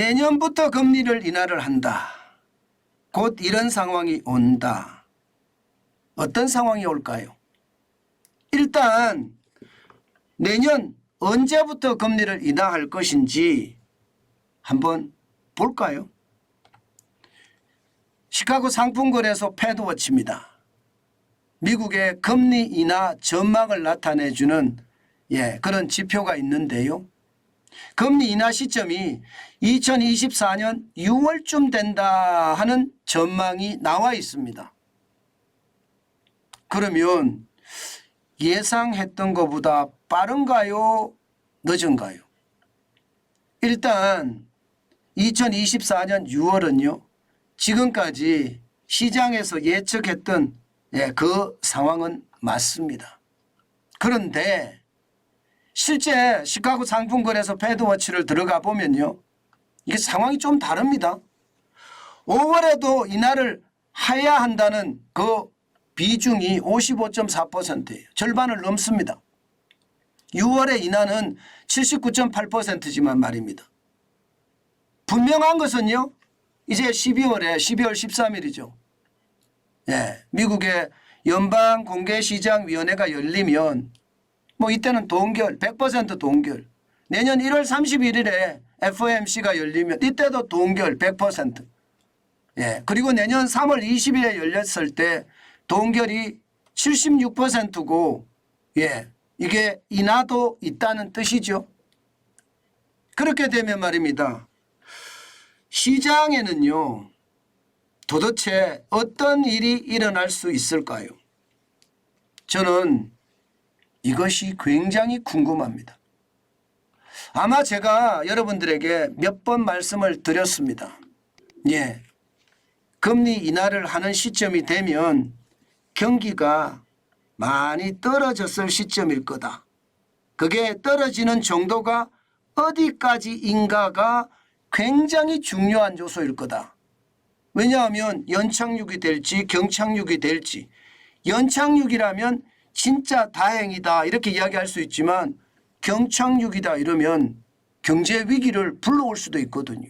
내년부터 금리를 인하를 한다. 곧 이런 상황이 온다. 어떤 상황이 올까요? 일단 내년 언제부터 금리를 인하할 것인지 한번 볼까요? 시카고 상품거래소 패드워치입니다. 미국의 금리 인하 전망을 나타내주는 예, 그런 지표가 있는데요. 금리 인하 시점이 2024년 6월쯤 된다 하는 전망이 나와 있습니다. 그러면 예상했던 것보다 빠른가요? 늦은가요? 일단 2024년 6월은요. 지금까지 시장에서 예측했던 예, 그 상황은 맞습니다. 그런데 실제 시카고 상품거래소 패드워치를 들어가 보면요. 이게 상황이 좀 다릅니다. 5월에도 인하를 해야 한다는 그 비중이 55.4%예요. 절반을 넘습니다. 6월의 인하는 79.8%지만 말입니다. 분명한 것은요. 이제 12월에 12월 13일이죠. 예, 미국의 연방 공개시장위원회가 열리면 뭐 이때는 동결 100% 동결 내년 1월 31일에 FOMC가 열리면 이때도 동결 100% 예, 그리고 내년 3월 20일에 열렸을 때 동결이 76%고 예, 이게 인하도 있다는 뜻이죠. 그렇게 되면 말입니다. 시장에는요. 도대체 어떤 일이 일어날 수 있을까요? 저는 이것이 굉장히 궁금합니다. 아마 제가 여러분들에게 몇 번 말씀을 드렸습니다. 예. 금리 인하를 하는 시점이 되면 경기가 많이 떨어졌을 시점일 거다. 그게 떨어지는 정도가 어디까지인가가 굉장히 중요한 요소일 거다. 왜냐하면 연착륙이 될지 경착륙이 될지 연착륙이라면 진짜 다행이다 이렇게 이야기할 수 있지만 경착륙이다 이러면 경제 위기를 불러올 수도 있거든요.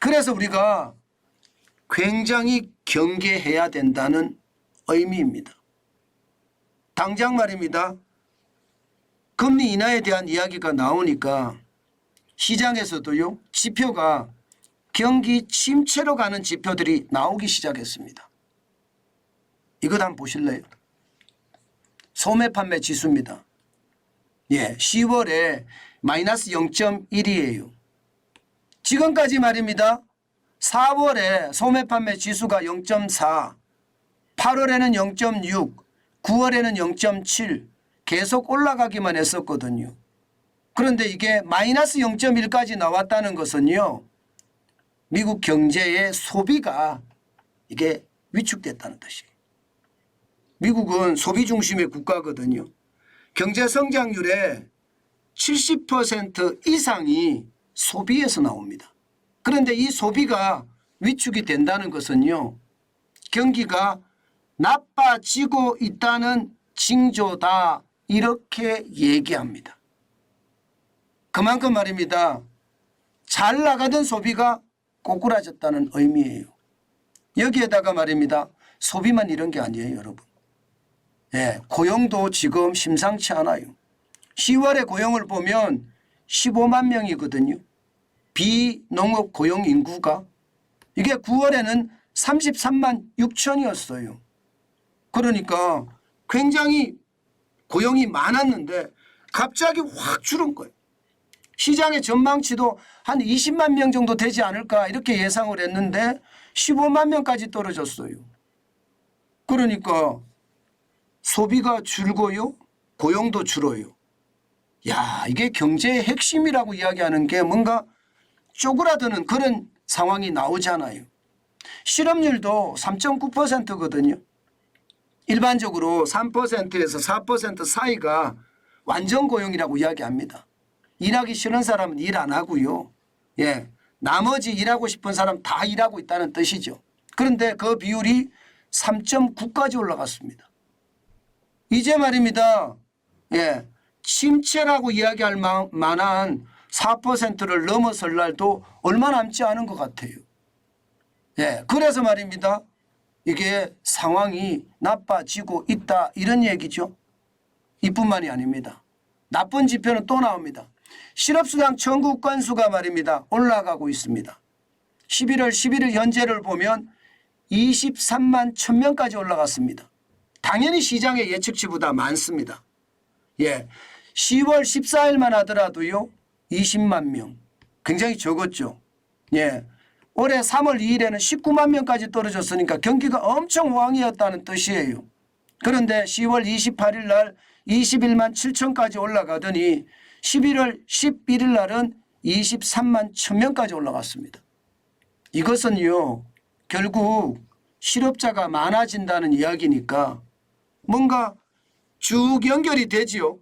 그래서 우리가 굉장히 경계해야 된다는 의미입니다. 당장 말입니다. 금리 인하에 대한 이야기가 나오니까 시장에서도요 지표가 경기 침체로 가는 지표들이 나오기 시작했습니다. 이것 한번 보실래요? 소매 판매 지수입니다. 예, 10월에 마이너스 0.1이에요. 지금까지 말입니다. 4월에 소매 판매 지수가 0.4, 8월에는 0.6, 9월에는 0.7 계속 올라가기만 했었거든요. 그런데 이게 마이너스 0.1까지 나왔다는 것은요. 미국 경제의 소비가 이게 위축됐다는 뜻이에요. 미국은 소비 중심의 국가거든요. 경제 성장률의 70% 이상이 소비에서 나옵니다. 그런데 이 소비가 위축이 된다는 것은요. 경기가 나빠지고 있다는 징조다. 이렇게 얘기합니다. 그만큼 말입니다. 잘 나가던 소비가 꼬꾸라졌다는 의미예요. 여기에다가 말입니다. 소비만 이런 게 아니에요, 여러분. 예, 고용도 지금 심상치 않아요. 10월에 고용을 보면 15만 명이거든요. 비농업 고용 인구가 이게 9월에는 33만 6천이었어요. 그러니까 굉장히 고용이 많았는데 갑자기 확 줄은 거예요. 시장의 전망치도 한 20만 명 정도 되지 않을까 이렇게 예상을 했는데 15만 명까지 떨어졌어요. 그러니까 소비가 줄고요. 고용도 줄어요. 야, 이게 경제의 핵심이라고 이야기하는 게 뭔가 쪼그라드는 그런 상황이 나오잖아요. 실업률도 3.9%거든요. 일반적으로 3%에서 4% 사이가 완전 고용이라고 이야기합니다. 일하기 싫은 사람은 일 안 하고요. 예. 나머지 일하고 싶은 사람 다 일하고 있다는 뜻이죠. 그런데 그 비율이 3.9까지 올라갔습니다. 이제 말입니다. 예. 침체라고 이야기할 마- 만한 4%를 넘어설 날도 얼마 남지 않은 것 같아요. 예, 그래서 말입니다. 이게 상황이 나빠지고 있다 이런 얘기죠. 이뿐만이 아닙니다. 나쁜 지표는 또 나옵니다. 실업수당 청구 건수가 말입니다. 올라가고 있습니다. 11월 11일 현재를 보면 23만 1000명까지 올라갔습니다. 당연히 시장의 예측치보다 많습니다. 예. 10월 14일만 하더라도요. 20만 명. 굉장히 적었죠. 예. 올해 3월 2일에는 19만 명까지 떨어졌으니까 경기가 엄청 호황이었다는 뜻이에요. 그런데 10월 28일 날 21만 7천까지 올라가더니 11월 11일 날은 23만 1000명까지 올라갔습니다. 이것은요, 결국 실업자가 많아진다는 이야기니까 뭔가 쭉 연결이 되지요.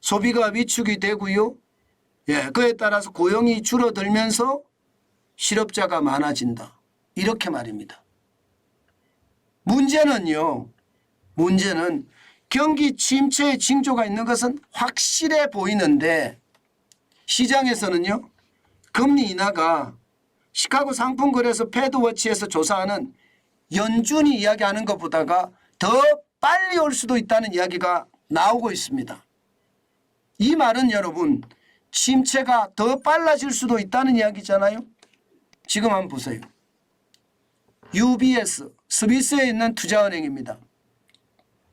소비가 위축이 되고요. 예, 그에 따라서 고용이 줄어들면서 실업자가 많아진다. 이렇게 말입니다. 문제는요. 문제는 경기 침체의 징조가 있는 것은 확실해 보이는데 시장에서는요. 금리 인하가 시카고 상품거래소 패드워치에서 조사하는 연준이 이야기하는 것보다가 더 빨리 올 수도 있다는 이야기가 나오고 있습니다. 이 말은 여러분 침체가 더 빨라질 수도 있다는 이야기잖아요. 지금 한번 보세요. UBS 스위스에 있는 투자은행입니다.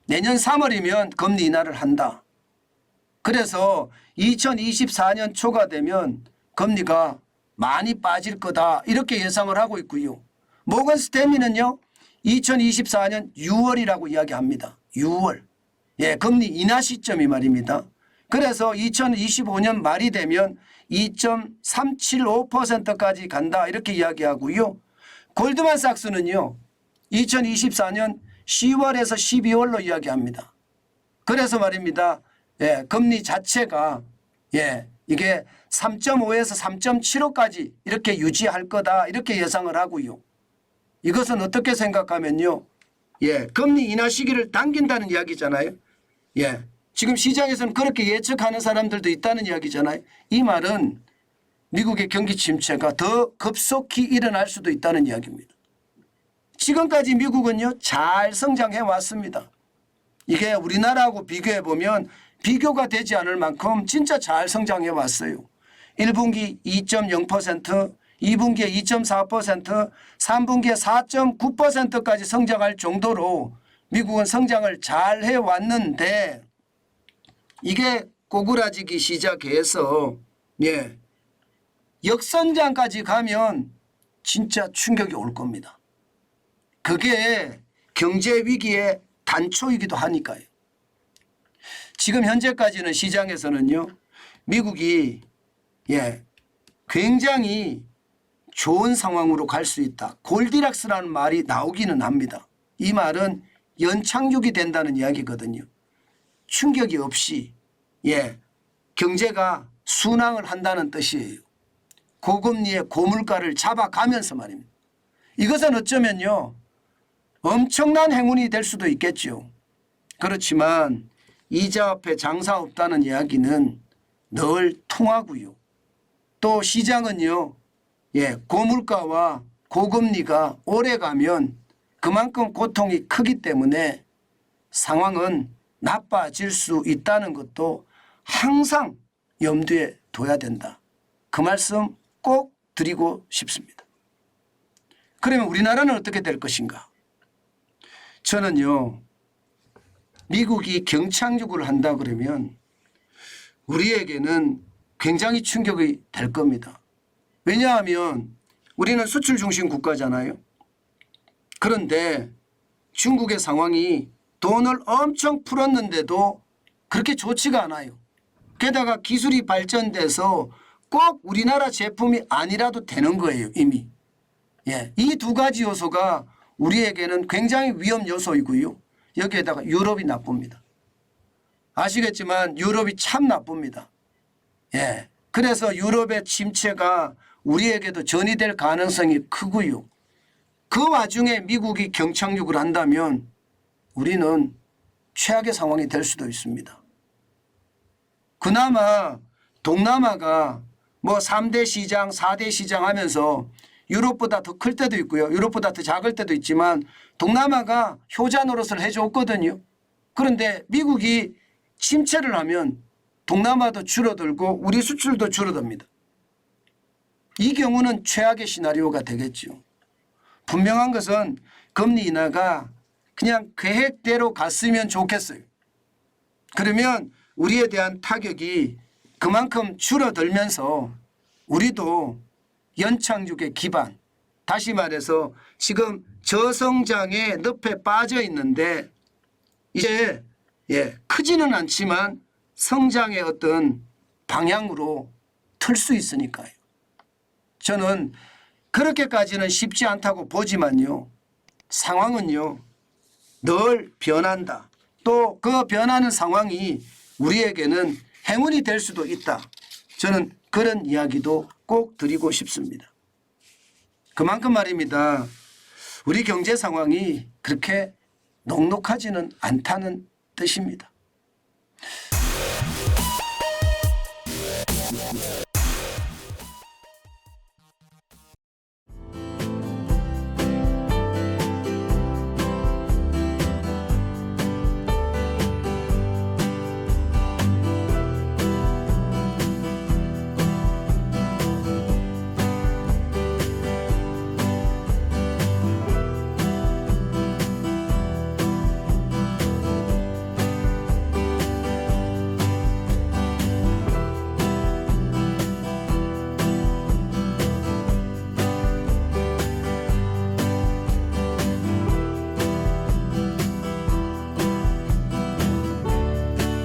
내년 3월이면 금리 인하를 한다. 그래서 2024년 초가 되면 금리가 많이 빠질 거다 이렇게 예상을 하고 있고요. 모건 스탠리는요. 2024년 6월이라고 이야기합니다. 6월. 예, 금리 인하 시점이 말입니다. 그래서 2025년 말이 되면 2.375%까지 간다 이렇게 이야기하고요. 골드만삭스는요. 2024년 10월에서 12월로 이야기합니다. 그래서 말입니다. 예, 금리 자체가 예, 이게 3.5에서 3.75까지 이렇게 유지할 거다 이렇게 예상을 하고요. 이것은 어떻게 생각하면요. 예, 금리 인하 시기를 당긴다는 이야기잖아요. 예. 지금 시장에서는 그렇게 예측하는 사람들도 있다는 이야기잖아요. 이 말은 미국의 경기 침체가 더 급속히 일어날 수도 있다는 이야기입니다. 지금까지 미국은요, 잘 성장해 왔습니다. 이게 우리나라하고 비교해 보면 비교가 되지 않을 만큼 진짜 잘 성장해 왔어요. 1분기 2.0%, 2분기에 2.4%, 3분기에 4.9%까지 성장할 정도로 미국은 성장을 잘 해왔는데 이게 꼬꾸라지기 시작해서 예 역선장까지 가면 진짜 충격이 올 겁니다. 그게 경제 위기의 단초이기도 하니까요. 지금 현재까지는 시장에서는요 미국이 예 굉장히 좋은 상황으로 갈 수 있다. 골디락스라는 말이 나오기는 합니다. 이 말은 연착륙이 된다는 이야기거든요. 충격이 없이 예 경제가 순항을 한다는 뜻이에요. 고금리의 고물가를 잡아가면서 말입니다. 이것은 어쩌면요 엄청난 행운이 될 수도 있겠죠. 그렇지만 이자 앞에 장사 없다는 이야기는 늘 통하고요. 또 시장은요 예 고물가와 고금리가 오래 가면 그만큼 고통이 크기 때문에 상황은 나빠질 수 있다는 것도 항상 염두에 둬야 된다. 그 말씀 꼭 드리고 싶습니다. 그러면 우리나라는 어떻게 될 것인가? 저는요, 미국이 경착륙을 한다 그러면 우리에게는 굉장히 충격이 될 겁니다. 왜냐하면 우리는 수출 중심 국가잖아요. 그런데 중국의 상황이 돈을 엄청 풀었는데도 그렇게 좋지가 않아요. 게다가 기술이 발전돼서 꼭 우리나라 제품이 아니라도 되는 거예요, 이미. 예. 이 두 가지 요소가 우리에게는 굉장히 위험 요소이고요. 여기에다가 유럽이 나쁩니다. 아시겠지만 유럽이 참 나쁩니다. 예. 그래서 유럽의 침체가 우리에게도 전이될 가능성이 크고요. 그 와중에 미국이 경착륙을 한다면 우리는 최악의 상황이 될 수도 있습니다. 그나마 동남아가 뭐 3대 시장, 4대 시장 하면서 유럽보다 더 클 때도 있고요. 유럽보다 더 작을 때도 있지만 동남아가 효자 노릇을 해줬거든요. 그런데 미국이 침체를 하면 동남아도 줄어들고 우리 수출도 줄어듭니다. 이 경우는 최악의 시나리오가 되겠죠. 분명한 것은 금리 인하가 그냥 계획대로 갔으면 좋겠어요. 그러면 우리에 대한 타격이 그만큼 줄어들면서 우리도 연착륙의 기반, 다시 말해서 지금 저성장의 늪에 빠져 있는데 이제 예, 크지는 않지만 성장의 어떤 방향으로 틀 수 있으니까요. 저는 그렇게까지는 쉽지 않다고 보지만요. 상황은요. 늘 변한다. 또 그 변하는 상황이 우리에게는 행운이 될 수도 있다. 저는 그런 이야기도 꼭 드리고 싶습니다. 그만큼 말입니다. 우리 경제 상황이 그렇게 녹록하지는 않다는 뜻입니다.